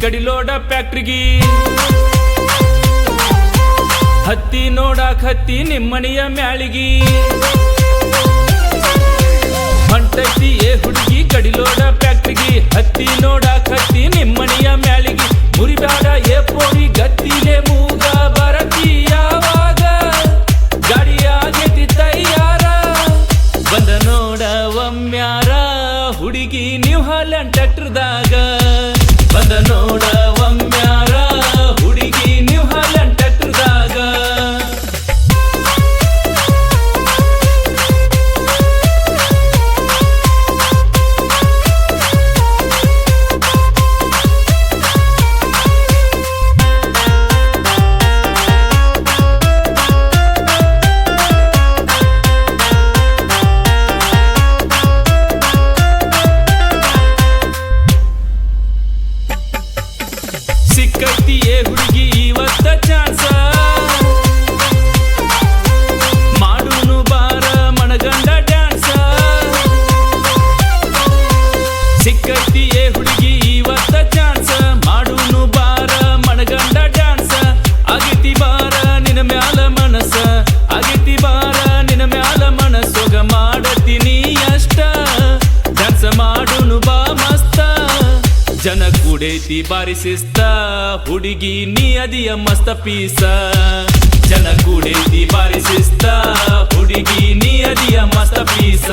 ಕಡಿಲೋಡ ಫ್ಯಾಕ್ಟ್ರಿಗಿ. ಹತ್ತಿ ನೋಡಾಕ್ ಹತ್ತಿ ನಿಮ್ಮನೆಯ ಮ್ಯಾಳಿಗಿ. ಏ ಹುಡುಗಿ ಕಡಿಲೋಡ ಫ್ಯಾಕ್ಟ್ರಿಗಿ. ಹತ್ತಿ ನೋಡಾಕ್ ಹತ್ತಿ ನಿಮ್ಮನೆಯ ಕೂಡೈತಿ ಬಾರಿ ಶಿಸ್ತ ಹುಡುಗಿ ನೀ ಅದಿಯ ಮಸ್ತ ಪೀಸ ಜನ ಕೂಡೈತಿ ಬಾರಿ ಶಿಸ್ತ ಹುಡುಗಿ ನೀ ಅದಿಯ ಮಸ್ತ ಪೀಸ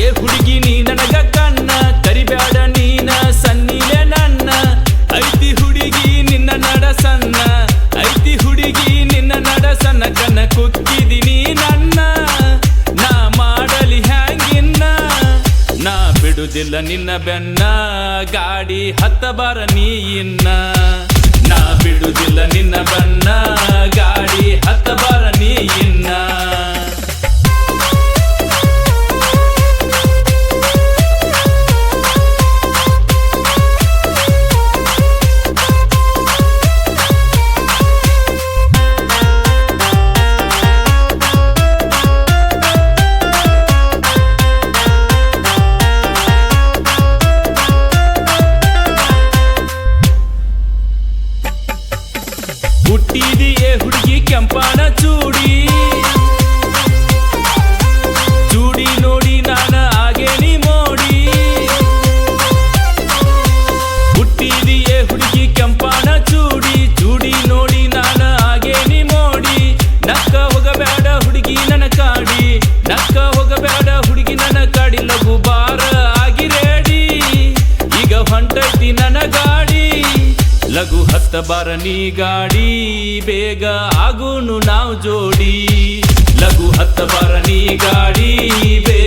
ಏ ಹುಡುಗಿ ನೀ ನನಗ ಕಣ್ಣ ಕರಿಬೇಡ ನೀನ, ಸನ್ನಿಲೆ ನನ್ನ. ಐತಿ ಹುಡುಗಿ ನಿನ್ನ ನಡ ಸಣ್ಣ, ಐತಿ ಹುಡುಗಿ ನಿನ್ನ ನಡ ಸಣ್ಣ ಕುಕ್ಕಿದಿನಿ ನನ್ನ. ನಾ ಮಾಡಲಿ ಹ್ಯಾಂಗಿನ್ನ? ನಾ ಬಿಡುದಿಲ್ಲ ನಿನ್ನ ಬೆನ್ನ, ಗಾಡಿ ಹತ್ತ ಬಾರ ನೀ ಇನ್ನ. ನಾ ಬಿಡುದಿಲ್ಲ ನಿನ್ನ ಬೆನ್ನ, ಗಾಡಿ ಹತ್ತ ಬಾರ ನೀ ಇನ್ನ. ಹುಟ್ಟಿದಿಯೇ ಹುಡುಗಿ ಕೆಂಪಾನ ಚೂಡಿ ಚೂಡಿ ನೀ ಗಾಡಿ ಬೇಗ ಆಗುನು ನಾವು ಜೋಡಿ. ಲಘು ಹತ್ತ ನೀ ಗಾಡಿ ಬೇಗ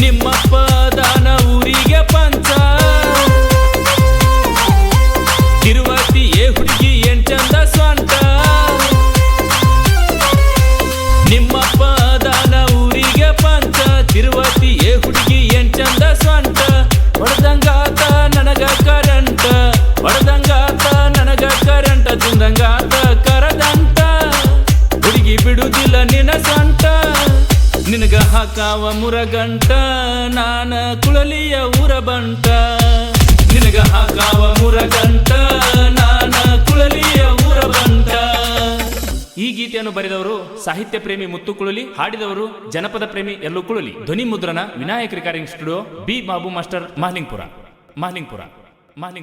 ನಿಮ್ಮಪ್ಪ ದಾನ ಊರಿಗೆ ಪಂಚ. ಹಾಕಾವ ಮುರಗಂಟ ನಾನ ಕುಳಲಿಯ ಊರ ಬಂಟ. ನಿನಗ ಹಾಕಾವ ಮುರಗಂಟ ನಾನ ಕುಳಲಿಯ ಊರ ಬಂಟ. ಈ ಗೀತೆಯನ್ನು ಬರೆದವರು ಸಾಹಿತ್ಯ ಪ್ರೇಮಿ ಮುತ್ತು ಕುಳಲಿ, ಹಾಡಿದವರು ಜನಪದ ಪ್ರೇಮಿ ಎಲ್ಲೂ ಕುಳಲಿ. ಧ್ವನಿ ಮುದ್ರಣ Vinayaka recording studio, B Babu master, Malingpur Malingpur Malinga